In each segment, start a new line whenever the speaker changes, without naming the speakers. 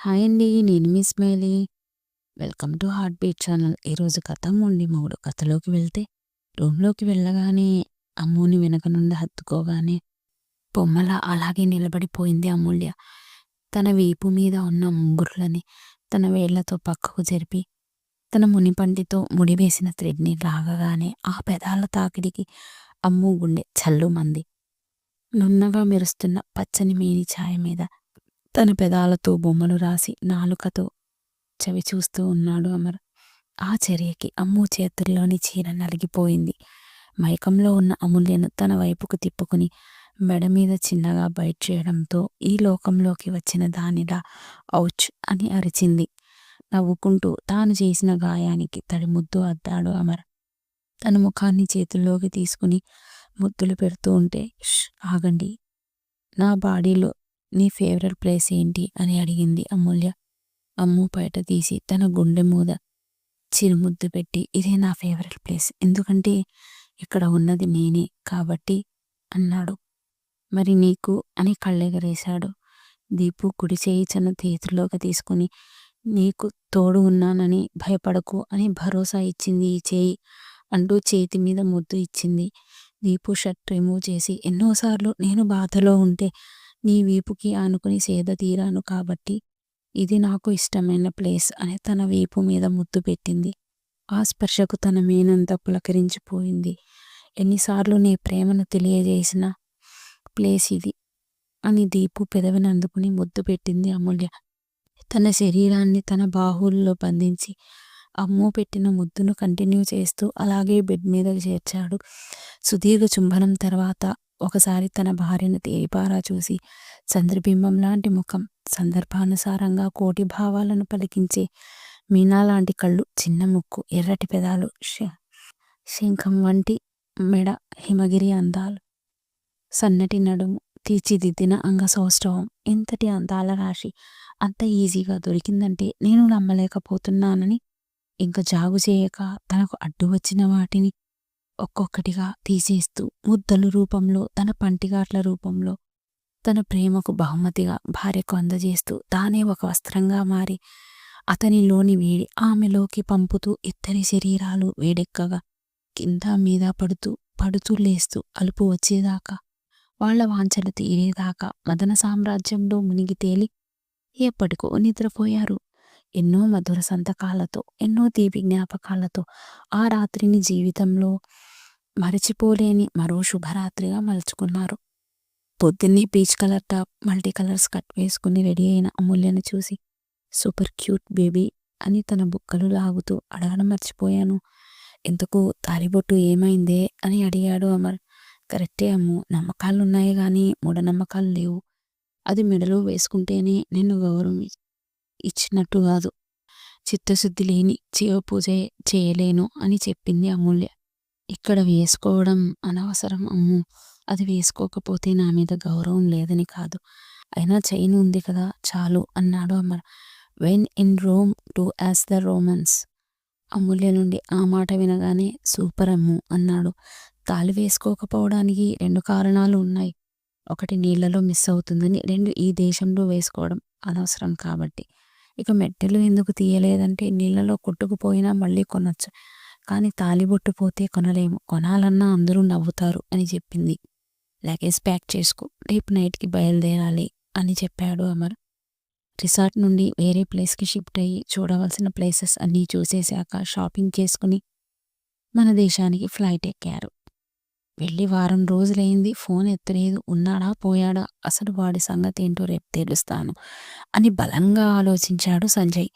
Hi అండి. నేను మీ Smiley. Welcome to heart beat channel. ఈరోజు కథ ఉండి మూడు కథలోకి వెళ్తే రూమ్‌లోకి వెళ్ళగానే అమ్ముని వెనక నుండి హత్తుకోగానే బొమ్మలా అలాగే నిలబడిపోయింది అమూల్య. తన వీపు మీద ఉన్న ముంగురులని తన వేళ్ళతో పక్కకు జరిపి తన మునిపంటితో ముడివేసిన థ్రెడ్‌ని లాగగానే ఆ పెదాల తాకిడికి అమ్ము గుండె చల్లుమంది నున్నగా మెరుస్తున్న పచ్చని మేని ఛాయ మీద తన పెదాలతో బొమ్మలు రాసి నాలుకతో చవి చూస్తూ ఉన్నాడు అమర్. ఆ చర్యకి అమ్ము చేతుల్లోని చీర నలిగిపోయింది. మైకంలో ఉన్న అమూల్యను తన వైపుకు తిప్పుకుని మెడ మీద చిన్నగా బైట్ చేయడంతో ఈ లోకంలోకి వచ్చిన దానిలా ఔచ్ అని అరిచింది. నవ్వుకుంటూ తాను చేసిన గాయానికి తడి ముద్దు అద్దాడు అమర్. తన ముఖాన్ని చేతుల్లోకి తీసుకుని ముద్దులు పెడుతూ ఉంటే ఆగండి. నా బాడీలో నీ ఫేవరెట్ ప్లేస్ ఏంటి అని అడిగింది అమూల్య. అమ్ము బయట తీసి తన గుండె మీద చిరుముద్దు పెట్టి ఇదే నా ఫేవరెట్ ప్లేస్. ఎందుకంటే ఇక్కడ ఉన్నది నేనే కాబట్టి అన్నాడు. మరి నీకు అని కళ్ళెగరేశాడు. దీపు కుడి చేయి చిన్న చేతిలోకి తీసుకుని నీకు తోడు ఉన్నానని భయపడకు అని భరోసా ఇచ్చింది ఈ చేయి అంటూ చేతి మీద ముద్దు ఇచ్చింది. దీపు షర్ట్ రిమూవ్ చేసి ఎన్నోసార్లు నేను బాధలో ఉంటే నీ వీపుకి ఆనుకుని సేద తీరాను కాబట్టి ఇది నాకు ఇష్టమైన ప్లేస్ అని తన వీపు మీద ముద్దు పెట్టింది. ఆ స్పర్శకు తన మేనంతా పులకరించిపోయింది. ఎన్నిసార్లు నీ ప్రేమను తెలియజేసిన ప్లేస్ ఇది అని దీపు పెదవిని అందుకుని ముద్దు పెట్టింది అమూల్య. తన శరీరాన్ని తన బాహువుల్లో బంధించి అమ్ము పెట్టిన ముద్దును కంటిన్యూ చేస్తూ అలాగే బెడ్ మీద చేర్చాడు. సుదీర్ఘ చుంబనం తర్వాత ఒకసారి తన భార్యను తేరిపారా చూసి చంద్రబింబం లాంటి ముఖం, సందర్భానుసారంగా కోటి భావాలను పలికించే మీనాలాంటి కళ్ళు, చిన్న ముక్కు, ఎర్రటి పెదాలు, శంఖం వంటి మెడ, హిమగిరి అందాలు, సన్నటి నడుము, తీర్చిదిద్దిన అంగసౌష్ఠవం. ఇంతటి అందాల రాశి. అంత ఈజీగా దొరికిందంటే నేను నమ్మలేకపోతున్నానని ఇంక జాగు చేయక తనకు అడ్డు వచ్చిన వాటిని ఒక్కొక్కటిగా తీసేస్తూ ముద్దలు రూపంలో తన పంటిగాట్ల రూపంలో తన ప్రేమకు బహుమతిగా భార్యకు అందజేస్తూ తానే ఒక వస్త్రంగా మారి అతనిలోని వేడి ఆమెలోకి పంపుతూ ఇద్దరి శరీరాలు వేడెక్కగా కింద మీద పడుతూ పడుతూ లేస్తూ అలుపు వచ్చేదాకా వాళ్ళ వాంఛలు తీరేదాకా మదన సామ్రాజ్యంలో మునిగి తేలి ఎప్పటికో నిద్రపోయారు. ఎన్నో మధుర సంతకాలతో ఎన్నో తీపి జ్ఞాపకాలతో ఆ రాత్రిని జీవితంలో మరచిపోలేని మరో శుభరాత్రిగా మలుచుకున్నారు. పొద్దున్నే peach colour top multi colours cut వేసుకుని రెడీ అయిన అమూల్యను చూసి సూపర్ క్యూట్ బేబీ అని తన బుక్కలు లాగుతూ అడగడం మర్చిపోయాను. ఎందుకు తాలిబొట్టు ఏమైందే? అని అడిగాడు అమర్. కరెక్టే అమ్ము నమ్మకాలు ఉన్నాయి కానీ మూఢనమ్మకాలు లేవు. అది మెడలో వేసుకుంటేనే నిన్ను గౌరవం ఇచ్చినట్టు కాదు. చిత్తశుద్ధి లేని జీవ పూజ చేయలేను అని చెప్పింది అమూల్య. ఇక్కడ వేసుకోవడం అనవసరం అమ్ము! అది వేసుకోకపోతే నా మీద గౌరవం లేదని కాదు. అయినా చైన్ ఉంది కదా చాలు అన్నాడు Amar. When in Rome do as the Romans Amulya నుండి ఆ మాట వినగానే సూపర్ అమ్ము అన్నాడు. తాళి వేసుకోకపోవడానికి రెండు కారణాలు ఉన్నాయి. ఒకటి నీళ్ళలో మిస్ అవుతుందని రెండు ఈ దేశంలో వేసుకోవడం అనవసరం కాబట్టి. ఇక మెట్టెలు ఎందుకు తీయలేదంటే నీళ్ళలో కొట్టుకుపోయినా మళ్ళీ కొనొచ్చు. కానీ తాలిబొట్టు పోతే కొనలేము. కొనాలన్నా అందరూ నవ్వుతారు అని చెప్పింది. లగేజ్ ప్యాక్ చేసుకో. రేపు నైట్కి బయలుదేరాలి అని చెప్పాడు అమర్. రిసార్ట్ నుండి వేరే ప్లేస్కి షిఫ్ట్ అయ్యి చూడవలసిన ప్లేసెస్ అన్నీ చూసేశాక షాపింగ్ చేసుకుని మన దేశానికి ఫ్లైట్ ఎక్కారు. వెళ్ళి వారం రోజులైంది. ఫోన్ ఎత్తలేదు. ఉన్నాడా? పోయాడా? అసలు వాడి సంగతి ఏంటో రేపు తెలుస్తాను అని బలంగా ఆలోచించాడు Sanjay.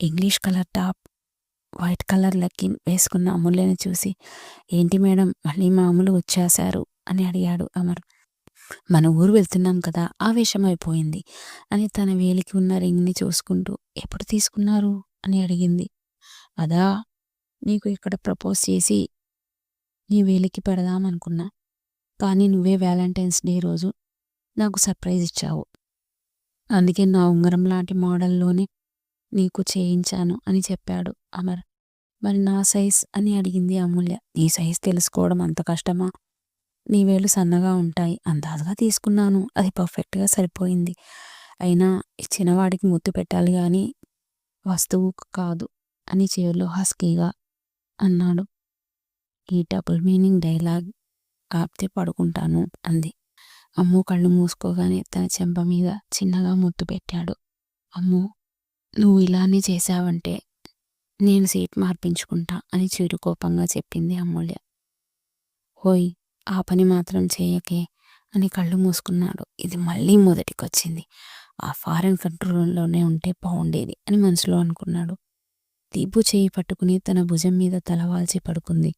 English colour top white colour legging వేసుకున్న అమూల్యని చూసి ఏంటి మేడం మళ్ళీ మామూలు వచ్చేశారు? అని అడిగాడు అమర్. మన ఊరు వెళ్తున్నాం కదా ఆవేశం అయిపోయింది అని తన వేలికి ఉన్న రింగ్ని చూసుకుంటూ ఎప్పుడు తీసుకున్నారు? అని అడిగింది. అదా నీకు ఇక్కడ ప్రపోజ్ చేసి నీ వేలికి పెడదామనుకున్నా కానీ నువ్వే వ్యాలంటైన్స్ డే రోజు నాకు సర్ప్రైజ్ ఇచ్చావు. అందుకే నా ఉంగరం లాంటి మోడల్లోనే నీకు చేయించాను అని చెప్పాడు అమర్. మరి నా సైజ్ అని అడిగింది అమూల్య. నీ సైజ్ తెలుసుకోవడం అంత కష్టమా? నీ వేళ్ళు సన్నగా ఉంటాయి. అందాజుగా తీసుకున్నాను. అది పర్ఫెక్ట్గా సరిపోయింది. అయినా ఇచ్చినవాడికి ముద్దు పెట్టాలి కానీ వస్తువు కాదు అని చెవిలో హస్కీగా అన్నాడు. ఈ డబుల్ మీనింగ్ డైలాగ్ ఆపితే పడుకుంటాను అంది. అమ్ము కళ్ళు మూసుకోగానే తన చెంప మీద చిన్నగా ముద్దు పెట్టాడు. అమ్ము నువ్వు ఇలానే చేశావంటే నేను సీట్ మార్పించుకుంటా అని చిరుకోపంగా చెప్పింది అమూల్య. హోయ్ ఆ పని మాత్రం చేయకే అని కళ్ళు మూసుకున్నాడు. ఇది మళ్ళీ మొదటికొచ్చింది. ఆ ఫారెన్ కంట్రోల్లోనే ఉంటే బాగుండేది అని మనసులో అనుకున్నాడు. దీపు చేయి పట్టుకుని తన భుజం మీద తలవాల్చి పడుకుంది.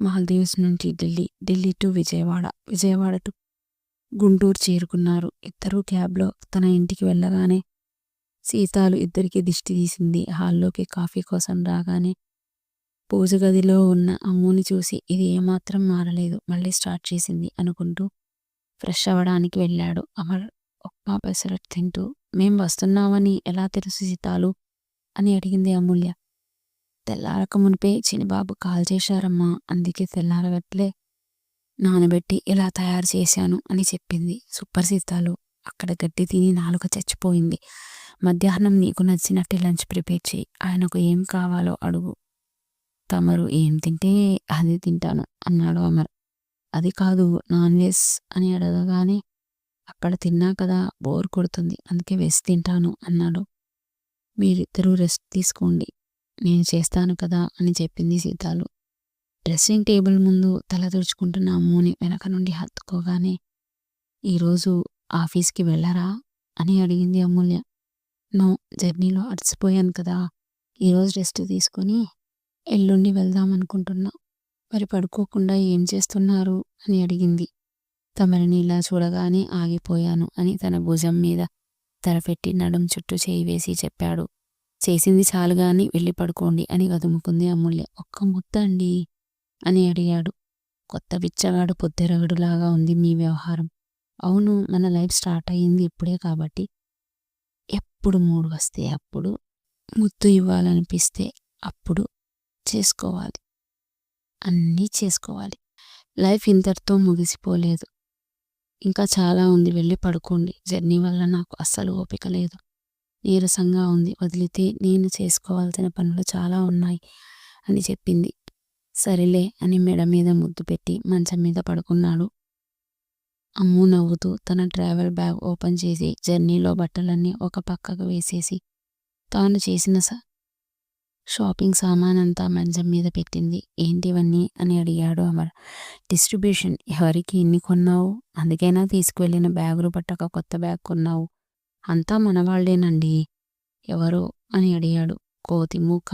మాల్దీవ్స్ నుంచి ఢిల్లీ ఢిల్లీ టు విజయవాడ విజయవాడ టు గుంటూరు చేరుకున్నారు. ఇద్దరూ క్యాబ్లో తన ఇంటికి వెళ్ళగానే సీతాలు ఇద్దరికి దిష్టి తీసింది. హాల్లోకి కాఫీ కోసం రాగానే పూజ గదిలో ఉన్న అమ్ముని చూసి ఇది ఏమాత్రం మారలేదు. మళ్ళీ స్టార్ట్ చేసింది అనుకుంటూ ఫ్రెష్ అవ్వడానికి వెళ్ళాడు. అమర్ ఉప్మా పెసరట్ తింటూ మేం వస్తున్నామని ఎలా తెలుసు సీతాలు? అని అడిగింది అమూల్య. తెల్లారక మునిపే చినిబాబు కాల్ చేశారమ్మా. అందుకే తెల్లారగట్లే నానబెట్టి ఇలా తయారు చేశాను అని చెప్పింది. సూపర్ సీతాలు. అక్కడ గడ్డి తిని నాలుక చచ్చిపోయింది. మధ్యాహ్నం నీకు నచ్చినట్టు లంచ్ ప్రిపేర్ చేయి. ఆయనకు ఏం కావాలో అడుగు. తమరు ఏం తింటే అది తింటాను అన్నాడు అమర్. అది కాదు నాన్ వెజ్ అని అడగగానే అక్కడ తిన్నా కదా బోర్ కొడుతుంది అందుకే వెజ్ తింటాను అన్నాడు. మీరిద్దరూ రెస్ట్ తీసుకోండి నేను చేస్తాను కదా అని చెప్పింది సీతాలు. డ్రెస్సింగ్ టేబుల్ ముందు తల తుడుచుకుంటున్న అమ్మూని వెనక నుండి హత్తుకోగానే ఈరోజు ఆఫీస్కి వెళ్ళరా? అని అడిగింది అమూల్య. నో జర్నీలో అలసిపోయాను కదా. ఈరోజు రెస్ట్ తీసుకొని ఎల్లుండి వెళ్దాం అనుకుంటున్నా మరి పడుకోకుండా ఏం చేస్తున్నారు? అని అడిగింది. తమరిని ఇలా చూడగానే ఆగిపోయాను అని తన భుజం మీద తెరపెట్టి నడుం చుట్టూ చేయి వేసి చెప్పాడు. చేసింది చాలుగాని వెళ్ళి పడుకోండి అని గదుముకుంది అమూల్య. ఒక్క ముద్ద అండి? అని అడిగాడు. కొత్త బిచ్చగాడు పొద్దెరగడులాగా ఉంది మీ వ్యవహారం. అవును మన లైఫ్ స్టార్ట్ అయ్యింది ఇప్పుడే కాబట్టి ఎప్పుడు మూడు వస్తే అప్పుడు ముద్దు ఇవ్వాలనిపిస్తే అప్పుడు చేసుకోవాలి. అన్నీ చేసుకోవాలి. లైఫ్ ఇంతటితో ముగిసిపోలేదు. ఇంకా చాలా ఉంది వెళ్ళి పడుకోండి. జర్నీ వల్ల నాకు అస్సలు ఓపిక లేదు. నీరసంగా ఉంది వదిలితే నేను చేసుకోవాల్సిన పనులు చాలా ఉన్నాయి అని చెప్పింది. సరేలే అని మెడ మీద ముద్దు పెట్టి మంచం మీద పడుకున్నాడు. అమ్ము నవ్వుతూ తన ట్రావెల్ బ్యాగ్ ఓపెన్ చేసి జర్నీలో బట్టలన్నీ ఒక పక్కకు వేసేసి తాను చేసిన షాపింగ్ సామాన్ అంతా మంచం మీద పెట్టింది. ఏంటివన్నీ అని అడిగాడు అమర్. డిస్ట్రిబ్యూషన్. ఎవరికి ఎన్ని కొన్నావు? అందుకైనా తీసుకువెళ్ళిన బ్యాగులు పట్టక కొత్త బ్యాగ్ కొన్నావు. అంతా మనవాళ్ళేనండి. ఎవరు? అని అడిగాడు. కోతిముఖ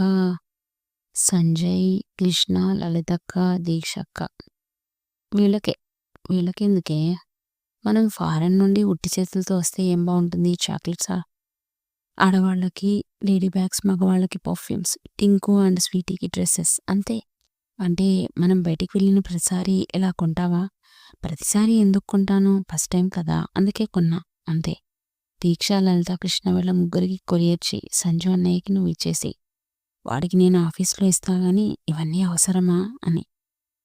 సంజయ్ కృష్ణ లలితక్క దీక్షక్క. వీళ్ళకే. వీళ్ళకెందుకే? మనం ఫారెన్ నుండి ఉట్టి చేతులతో వస్తే ఏం బాగుంటుంది? చాక్లెట్సా? ఆడవాళ్ళకి లేడీ బ్యాగ్స్ మగవాళ్ళకి పర్ఫ్యూమ్స్ టింకు అండ్ స్వీటీకి డ్రెస్సెస్ అంతే. అంటే మనం బయటికి వెళ్ళిన ప్రతిసారి ఎలా కొంటావా? ప్రతిసారి ఎందుకు కొంటాను? ఫస్ట్ టైం కదా అందుకే కొన్నా అంతే. దీక్ష లలిత కృష్ణ వాళ్ళ ముగ్గురికి కొరియర్ చేయి సంజు అన్నయ్యకి నువ్వు ఇచ్చేసి వాడికి నేను ఆఫీస్లో ఇస్తా గానీ ఇవన్నీ అవసరమా? అని.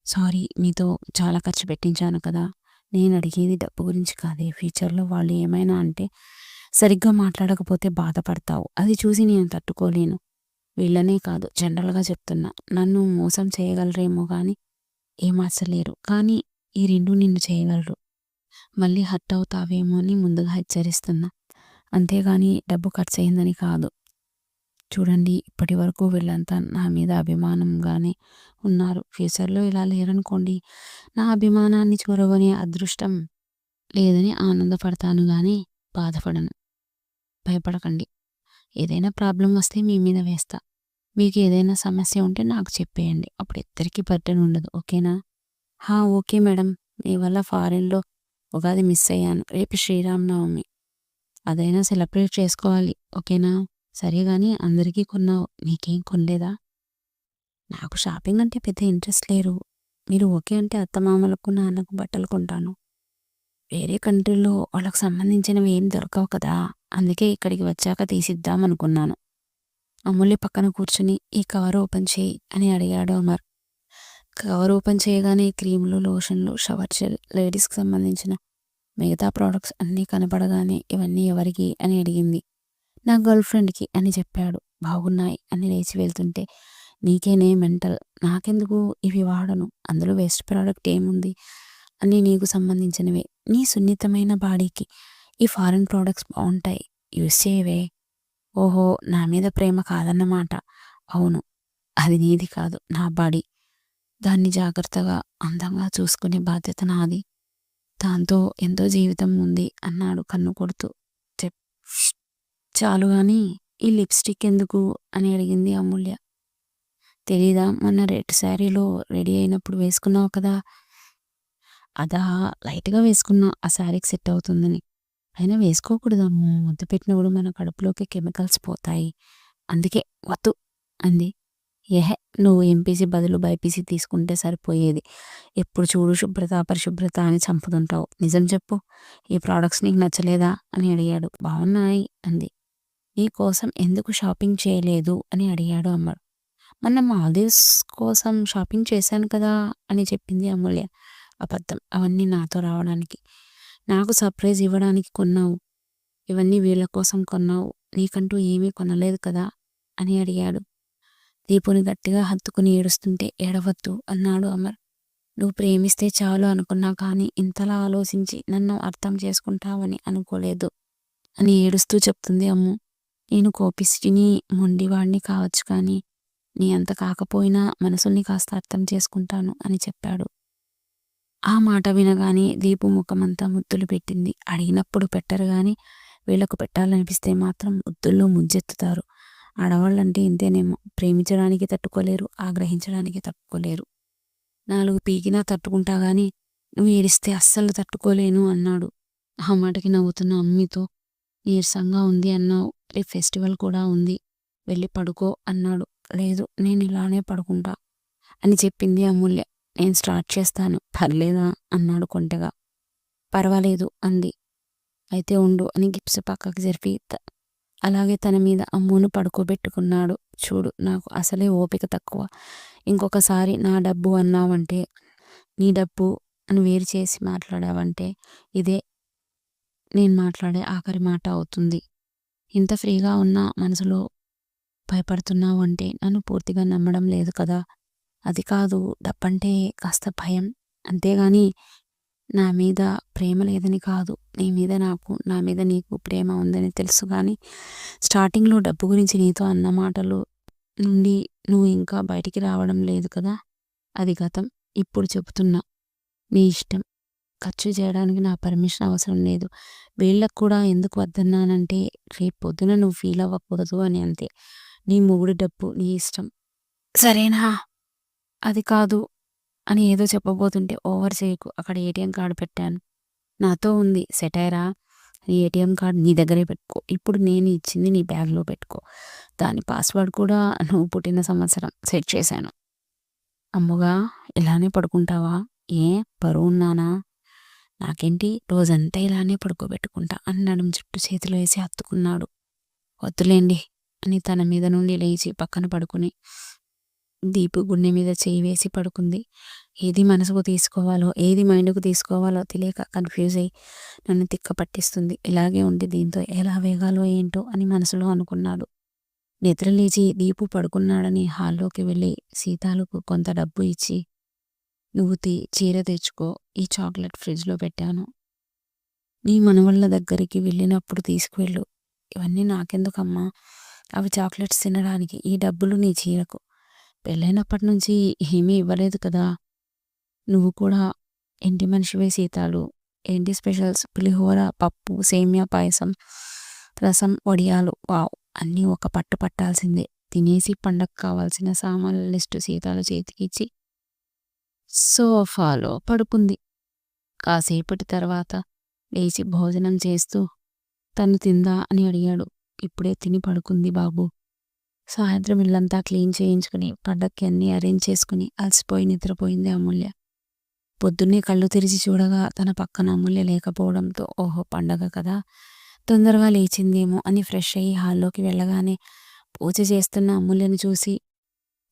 సారీ మీతో చాలా ఖర్చు పెట్టించాను కదా. నేను అడిగేది డబ్బు గురించి కాదే. ఫ్యూచర్లో వాళ్ళు ఏమైనా అంటే సరిగ్గా మాట్లాడకపోతే బాధపడతావు. అది చూసి నేను తట్టుకోలేను. వీళ్ళనే కాదు జనరల్గా చెప్తున్నా. నన్ను మోసం చేయగలరేమో కానీ ఏమార్చలేరు కానీ ఈ రెండు నిన్ను చేయగలరు. మళ్ళీ హర్ట్ అవుతావేమో అని ముందుగా హెచ్చరిస్తున్నా. అంతేగాని డబ్బు ఖర్చు అయిందని కాదు. చూడండి ఇప్పటి వరకు వీళ్ళంతా నా మీద అభిమానంగానే ఉన్నారు. ఫ్యూచర్లో ఇలా లేరనుకోండి నా అభిమానాన్ని చూరగొనే అదృష్టం లేదని ఆనందపడతాను కానీ బాధపడను. భయపడకండి. ఏదైనా ప్రాబ్లం వస్తే మీ మీద వేస్తా. మీకు ఏదైనా సమస్య ఉంటే నాకు చెప్పేయండి. అప్పుడు ఇద్దరికి బర్డెన్ ఉండదు ఓకేనా? హా ఓకే మేడం. మీ వల్ల ఫారిన్లో ఉగాది మిస్ అయ్యాను. రేపు శ్రీరామనవమి. అదైనా సెలబ్రేట్ చేసుకోవాలి ఓకేనా? సరే కానీ అందరికీ కొన్నావు నీకేం కొనలేదా? నాకు షాపింగ్ అంటే పెద్ద ఇంట్రెస్ట్ లేరు మీరు ఓకే అంటే అత్తమామలకు నాన్నకు బట్టలు కొంటాను. వేరే కంట్రీలో వాళ్ళకి సంబంధించినవి ఏం దొరకవు కదా అందుకే ఇక్కడికి వచ్చాక తీసిద్దాం అనుకున్నాను. అమూల్య పక్కన కూర్చుని ఈ కవర్ ఓపెన్ చేయి అని అడిగాడు అమర్. కవర్ ఓపెన్ చేయగానే క్రీములు లోషన్లు షవర్ జెల్ లేడీస్కి సంబంధించిన మిగతా ప్రోడక్ట్స్ అన్నీ కనపడగానే ఇవన్నీ ఎవరికి? అని అడిగింది. నా గర్ల్ ఫ్రెండ్కి అని చెప్పాడు. బాగున్నాయి అని లేచి వెళ్తుంటే నీకేనే మెంటల్? నాకెందుకు? ఇవి వాడను. అందులో వేస్ట్ ప్రోడక్ట్ ఏముంది? అని నీకు సంబంధించినవే. నీ సున్నితమైన బాడీకి ఈ ఫారెన్ ప్రోడక్ట్స్ బాగుంటాయి. యూస్ చేయవే. ఓహో నా మీద ప్రేమ కాదన్నమాట. అవును. అది నీది కాదు. నా బాడీ. దాన్ని జాగ్రత్తగా అందంగా చూసుకునే బాధ్యత నాది. దాంతో ఎంతో జీవితం ఉంది అన్నాడు కన్ను కొడుతూ. చాలు గాని ఈ లిప్స్టిక్ ఎందుకు? అని అడిగింది అమూల్య. తెలీదా మొన్న రెడ్ శారీలో రెడీ అయినప్పుడు వేసుకున్నావు కదా? అదా లైట్గా వేసుకున్నా ఆ శారీకి సెట్ అవుతుందని. అయినా వేసుకోకూడదమ్మో ముద్దు పెట్టినప్పుడు మన కడుపులోకి కెమికల్స్ పోతాయి. అందుకే వద్దు అంది. ఏహే నువ్వు ఎంపీసీ బదులు బైపీసీ తీసుకుంటే సరిపోయేది. ఎప్పుడు చూడు శుభ్రత పరిశుభ్రత అని చంపుతుంటావు. నిజం చెప్పు ఈ ప్రోడక్ట్స్ నీకు నచ్చలేదా? అని అడిగాడు. బాగున్నాయి అంది. నీ కోసం ఎందుకు షాపింగ్ చేయలేదు అని అడిగాడు అమ్మడు మొన్న మాల్దీవ్స్ కోసం షాపింగ్ చేశాను కదా అని చెప్పింది అమూల్య అబద్ధం. అవన్నీ నాతో రావడానికి. నాకు సర్ప్రైజ్ ఇవ్వడానికి కొన్నావు. ఇవన్నీ వీళ్ళ కోసం కొన్నావు. నీకంటూ ఏమీ కొనలేదు కదా అని అడిగాడు. దీపుని గట్టిగా హత్తుకుని ఏడుస్తుంటే ఏడవద్దు అన్నాడు అమర్. నువ్వు ప్రేమిస్తే చాలు అనుకున్నా కానీ ఇంతలా ఆలోచించి నన్ను అర్థం చేసుకుంటావని అనుకోలేదు అని ఏడుస్తూ చెప్తుంది అమ్ము. నేను కోపిష్టిని మొండివాడిని కావచ్చు కానీ నీ అంత కాకపోయినా మనసుల్ని కాస్త అర్థం చేసుకుంటాను అని చెప్పాడు. ఆ మాట వినగానే దీపు ముఖమంతా ముద్దులు పెట్టింది. అడిగినప్పుడు పెట్టరు గాని వీళ్ళకు పెట్టాలనిపిస్తే మాత్రం ముద్దుల్లో ముంచెత్తుతారు. ఆడవాళ్ళంటే ఇంతేనేమో. ప్రేమించడానికి తట్టుకోలేరు ఆగ్రహించడానికి తట్టుకోలేరు. నాలుగు పీకినా తట్టుకుంటా గాని నువ్వు ఏడిస్తే అస్సలు తట్టుకోలేను అన్నాడు. ఆ మాటకి నవ్వుతున్న అమ్మితో నీరసంగా ఉంది అన్నావు. రేపు ఫెస్టివల్ కూడా ఉంది. వెళ్ళి పడుకో అన్నాడు. లేదు నేను ఇలానే పడుకుంటా అని చెప్పింది అమూల్య. నేను స్టార్ట్ చేస్తాను. పర్లేదా? అన్నాడు కొంటెగా. పర్వాలేదు అంది. అయితే ఉండు అని గిప్స్ పక్కకు జరిపి అలాగే తన మీద అమ్మును పడుకోబెట్టుకున్నాడు. చూడు నాకు అసలే ఓపిక తక్కువ. ఇంకొకసారి నా డబ్బు అన్నావంటే నీ డబ్బు అని వేరు చేసి మాట్లాడావంటే ఇదే నేను మాట్లాడే ఆఖరి మాట అవుతుంది. ఇంత ఫ్రీగా ఉన్న మనసులో భయపడుతున్నావు అంటే నన్ను పూర్తిగా నమ్మడం లేదు కదా. అది కాదు డబ్బంటే కాస్త భయం. అంతేగాని నా మీద ప్రేమ లేదని కాదు. నీ మీద నాకు నా మీద నీకు ప్రేమ ఉందని తెలుసు కానీ స్టార్టింగ్లో డబ్బు గురించి నీతో అన్న మాటలు నుండి నువ్వు ఇంకా బయటికి రావడం లేదు కదా. అది గతం. ఇప్పుడు చెబుతున్నా నీ ఇష్టం. ఖర్చు చేయడానికి నా పర్మిషన్ అవసరం లేదు. వీళ్ళకు కూడా ఎందుకు వద్దన్నానంటే రేపు పొద్దున నువ్వు ఫీల్ అవ్వకూడదు అని అంతే. నీ మూడు డబ్బు నీ ఇష్టం. సరేనా? అది కాదు అని ఏదో చెప్పబోతుంటే ఓవర్ చేయకు. అక్కడ ఏటీఎం కార్డు పెట్టాను. నాతో ఉంది. సెటైరా నీ ఏటీఎం కార్డు నీ దగ్గరే పెట్టుకో. ఇప్పుడు నేను ఇచ్చింది నీ బ్యాగ్లో పెట్టుకో. దాని పాస్వర్డ్ కూడా నువ్వు పుట్టిన సంవత్సరం సెట్ చేశాను. అమ్ముగా ఇలానే పడుకుంటావా? ఏ? పరువున్నానా నాకేంటి? రోజంతా ఇలానే పడుకోబెట్టుకుంటా అన్నాడు చుట్టూ చేతిలో వేసి హత్తుకున్నాడు వద్దులేండి అని తన మీద నుండి లేచి పక్కన పడుకుని దీపు గుండె మీద చేయి వేసి పడుకుంది. ఏది మనసుకు తీసుకోవాలో ఏది మైండ్కు తీసుకోవాలో తెలియక కన్ఫ్యూజ్ అయ్యి నన్ను తిక్క పట్టిస్తుంది. ఇలాగే ఉండి దీంతో ఎలా వేగాలో ఏంటో అని మనసులో అనుకున్నాడు. నిద్ర లేచి దీపు పడుకున్నాడని హాల్లోకి వెళ్ళి సీతాలకు కొంత డబ్బు ఇచ్చి నువ్వు తీ చీర తెచ్చుకో ఈ చాక్లెట్ ఫ్రిడ్జ్లో పెట్టాను. నీ మనవళ్ళ దగ్గరికి వెళ్ళినప్పుడు తీసుకువెళ్ళు. ఇవన్నీ నాకెందుకమ్మా? అవి చాక్లెట్స్ తినడానికి ఈ డబ్బులు నీ చీరకు. పెళ్ళైనప్పటి నుంచి ఏమీ ఇవ్వలేదు కదా? నువ్వు కూడా ఇంటి మనిషివే సీతాలు. ఏంటి స్పెషల్స్? పులిహోర పప్పు సేమియా పాయసం రసం వడియాలు. వావ్! అన్నీ ఒక పట్టు పట్టాల్సిందే. తినేసి పండగ కావాల్సిన సామాన్ల లిస్టు సీతాలు చేతికిచ్చి సోఫాలో పడుకుంది. కాసేపటి తర్వాత లేచి భోజనం చేస్తూ తను తిందా అని అడిగాడు. ఇప్పుడే తిని పడుకుంది బాబు. సాయంత్రం ఇల్లంతా క్లీన్ చేయించుకుని పండక్కి అన్నీ అరేంజ్ చేసుకుని అలసిపోయి నిద్రపోయింది అమూల్య. పొద్దున్నే కళ్ళు తెరిచి చూడగా తన పక్కన అమూల్య లేకపోవడంతో ఓహో పండగ కదా తొందరగా లేచిందేమో అని ఫ్రెష్ అయ్యి హాల్లోకి వెళ్ళగానే పూజ చేస్తున్న అమూల్యను చూసి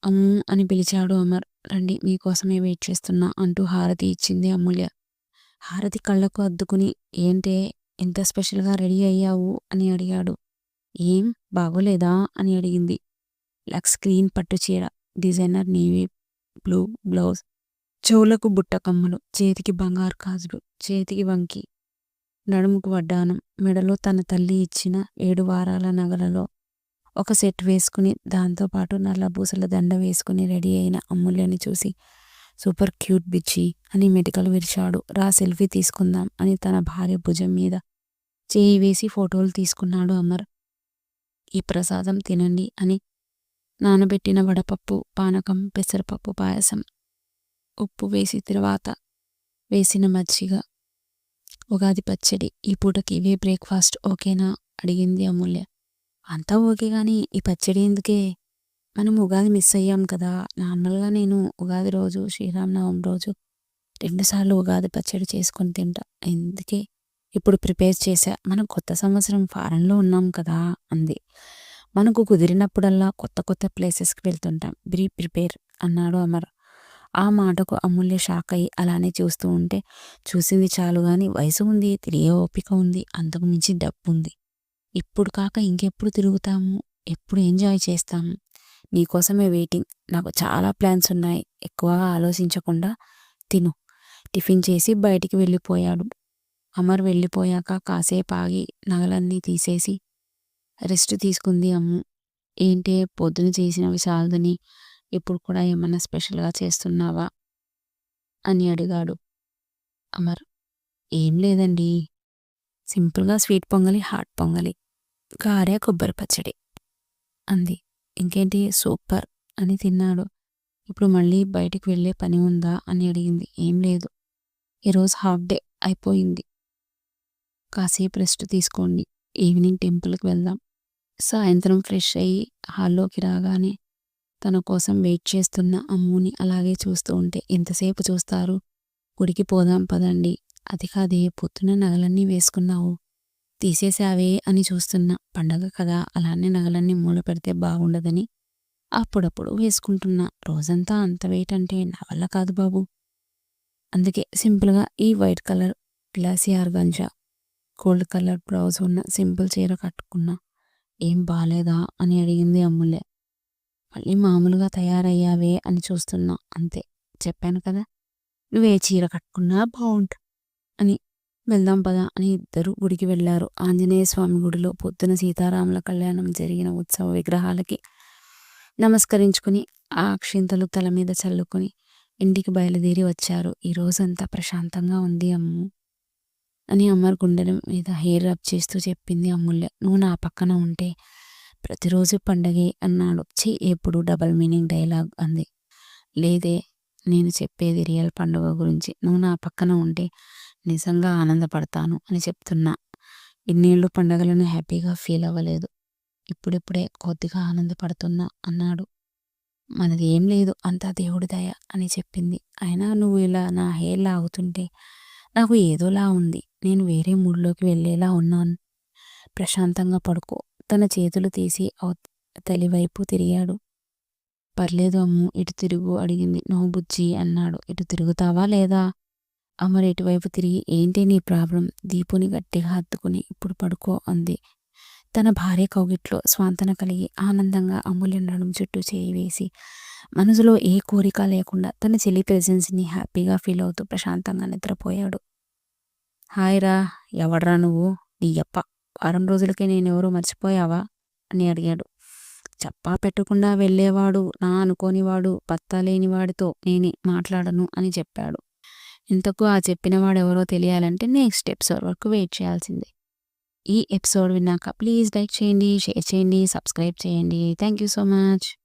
అమ్ము అని పిలిచాడు అమర్. రండి మీకోసమే వెయిట్ చేస్తున్నా అంటూ హారతి ఇచ్చింది అమూల్య. హారతి కళ్ళకు అద్దుకుని ఏంటే ఎంత స్పెషల్గా రెడీ అయ్యావు? అని అడిగాడు. ఏం బాగోలేదా? అని అడిగింది. లక్స్ గ్రీన్ పట్టు చీర డిజైనర్ నేవీ బ్లూ బ్లౌజ్ చెవులకు బుట్ట కమ్మలు చేతికి బంగారు కాజులు చేతికి వంకి నడుముకు వడ్డానం మెడలో తన తల్లి ఇచ్చిన ఏడు వారాల నగలలో ఒక సెట్ వేసుకుని దాంతోపాటు నల్ల పూసల దండ వేసుకుని రెడీ అయిన అమ్ముల్యని చూసి సూపర్ క్యూట్ బిచ్చి అని మెటికలు విరిచాడు. రా సెల్ఫీ తీసుకుందాం అని తన భార్య భుజం మీద చేయి వేసి ఫోటోలు తీసుకున్నాడు అమర్. ఈ ప్రసాదం తినండి అని నానబెట్టిన వడపప్పు పానకం పెసరపప్పు పాయసం ఉప్పు వేసి తర్వాత వేసిన మజ్జిగ ఉగాది పచ్చడి ఈ పూటకి ఇవే బ్రేక్ఫాస్ట్ ఓకేనా? అడిగింది అమూల్య. అంతా ఓకే కానీ ఈ పచ్చడి ఎందుకే? మనం ఉగాది మిస్ అయ్యాం కదా. నార్మల్గా నేను ఉగాది రోజు శ్రీరామనవమి రోజు రెండుసార్లు ఉగాది పచ్చడి చేసుకొని తింటా. ఎందుకే? ఇప్పుడు ప్రిపేర్ చేశా మనం కొత్త సంవత్సరం ఫారెన్లో ఉన్నాం కదా అంది. మనకు కుదిరినప్పుడల్లా కొత్త కొత్త ప్లేసెస్కి వెళ్తుంటాం. బ్రీ ప్రిపేర్ అన్నాడు అమర్. ఆ మాటకు అమూల్య షాక్ అయ్యి అలానే చూస్తూ ఉంటే చూసింది చాలు కానీ వయసు ఉంది తిరిగే ఓపిక ఉంది అంతకు మించి డబ్బు ఉంది ఇప్పుడు కాక ఇంకెప్పుడు తిరుగుతాము ఎప్పుడు ఎంజాయ్ చేస్తాము. నీకోసమే వెయిటింగ్. నాకు చాలా ప్లాన్స్ ఉన్నాయి. ఎక్కువగా ఆలోచించకుండా తిను. టిఫిన్ చేసి బయటికి వెళ్ళిపోయాడు. అమర్ వెళ్ళిపోయాక కాసేపు ఆగి నగలన్నీ తీసేసి రెస్ట్ తీసుకుంది అమ్ము. ఏంటే పొద్దున చేసినవి చాలదని ఇప్పుడు కూడా ఏమన్నా స్పెషల్గా చేస్తున్నావా? అని అడిగాడు అమర్. ఏం లేదండి. సింపుల్గా స్వీట్ పొంగలి హాట్ పొంగలి. కారే కొబ్బరి పచ్చడి అంది. ఇంకేంటి? సూపర్ అని తిన్నాడు. ఇప్పుడు మళ్ళీ బయటికి వెళ్ళే పని ఉందా అని అడిగింది. ఏం లేదు. ఈరోజు హాఫ్ డే అయిపోయింది. కాసేపు రెస్ట్ తీసుకోండి. ఈవినింగ్ టెంపుల్కి వెళ్దాం. సాయంత్రం ఫ్రెష్ అయ్యి హాల్లోకి రాగానే తన కోసం వెయిట్ చేస్తున్న అమ్ముని అలాగే చూస్తూ ఉంటే ఎంతసేపు చూస్తారు? గుడికి పోదాం పదండి. అది కాదే పొద్దున నగలన్నీ వేసుకున్నావు. తీసేసావే అని చూస్తున్నా పండగ కదా అలానే నగలన్నీ మూల పెడితే బాగుండదని అప్పుడప్పుడు వేసుకుంటున్నా రోజంతా అంత వెయిట్ అంటే నా వల్ల కాదు బాబు. అందుకే సింపుల్గా ఈ white colour glossy organza gold colour blouse ఉన్న సింపుల్ చీర కట్టుకున్నా ఏం బాలేదా అని అడిగింది అమ్ములే. మళ్ళీ మామూలుగా తయారయ్యావే అని చూస్తున్నా అంతే. చెప్పాను కదా నువ్వే చీర కట్టుకున్నా బాగుంటు అని వెళ్దాం పదా అని ఇద్దరు గుడికి వెళ్ళారు ఆంజనేయ స్వామి గుడిలో పొద్దున సీతారాముల కళ్యాణం జరిగిన ఉత్సవ విగ్రహాలకి నమస్కరించుకుని ఆ అక్షింతలు తల మీద చల్లుకొని ఇంటికి బయలుదేరి వచ్చారు. ఈ రోజంతా ప్రశాంతంగా ఉంది అమ్ము అని అమ్మర్ గుండెల మీద హెయిర్ రబ్ చేస్తూ చెప్పింది అమ్ముల్య నువ్వు నా పక్కన ఉంటే ప్రతిరోజు పండగే అన్నాడు. చి ఎప్పుడు డబల్ మీనింగ్ డైలాగ్ అంది. లేదే నేను చెప్పేది రియల్ పండుగ గురించి. నువ్వు నా పక్కన ఉంటే నిజంగా ఆనందపడతాను అని చెప్తున్నా. ఇన్నేళ్ళు పండగలను హ్యాపీగా ఫీల్ అవ్వలేదు. ఇప్పుడిప్పుడే కొద్దిగా ఆనందపడుతున్నా అన్నాడు. మనది ఏం లేదు అంతా దేవుడి దయ అని చెప్పింది. అయినా నువ్వు ఇలా నా హెయిర్ లాగుతుంటే నాకు ఏదోలా ఉంది. నేను వేరే మూడ్లోకి వెళ్ళేలా ఉన్నాను. ప్రశాంతంగా పడుకో. తన చేతులు తీసి తెలివైపు తిరిగాడు. పర్లేదు అమ్ము ఇటు తిరుగు అడిగింది. నువ్వు బుజ్జి అన్నాడు. ఇటు తిరుగుతావా లేదా? అమర్ ఇటువైపు తిరిగి ఏంటి నీ ప్రాబ్లం? దీపుని గట్టిగా హత్తుకుని ఇప్పుడు పడుకో అంది. తన భార్య కౌగిట్లో స్వాంతన కలిగి ఆనందంగా అమూల్య నడుం చుట్టూ చేయి వేసి మనసులో ఏ కోరిక లేకుండా తన చెల్లి ప్రెజెన్స్ని హ్యాపీగా ఫీల్ అవుతూ ప్రశాంతంగా నిద్రపోయాడు. హాయ్ రా ఎవడ్రా నువ్వు? నీ అప్ప. వారం రోజులకే నేనెవరో మర్చిపోయావా? అని అడిగాడు. చెప్పా పెట్టకుండా వెళ్ళేవాడు నా అనుకోనివాడు పత్తా లేనివాడితో నేనే మాట్లాడను అని చెప్పాడు. ఇంతకు ఆ చెప్పినవాడెవరో తెలియాలంటే నెక్స్ట్ ఎపిసోడ్ వరకు వెయిట్ చేయాల్సిందే. ఈ ఎపిసోడ్ విన్నాక ప్లీజ్ లైక్ చేయండి షేర్ చేయండి సబ్స్క్రైబ్ చేయండి. Thank you so much.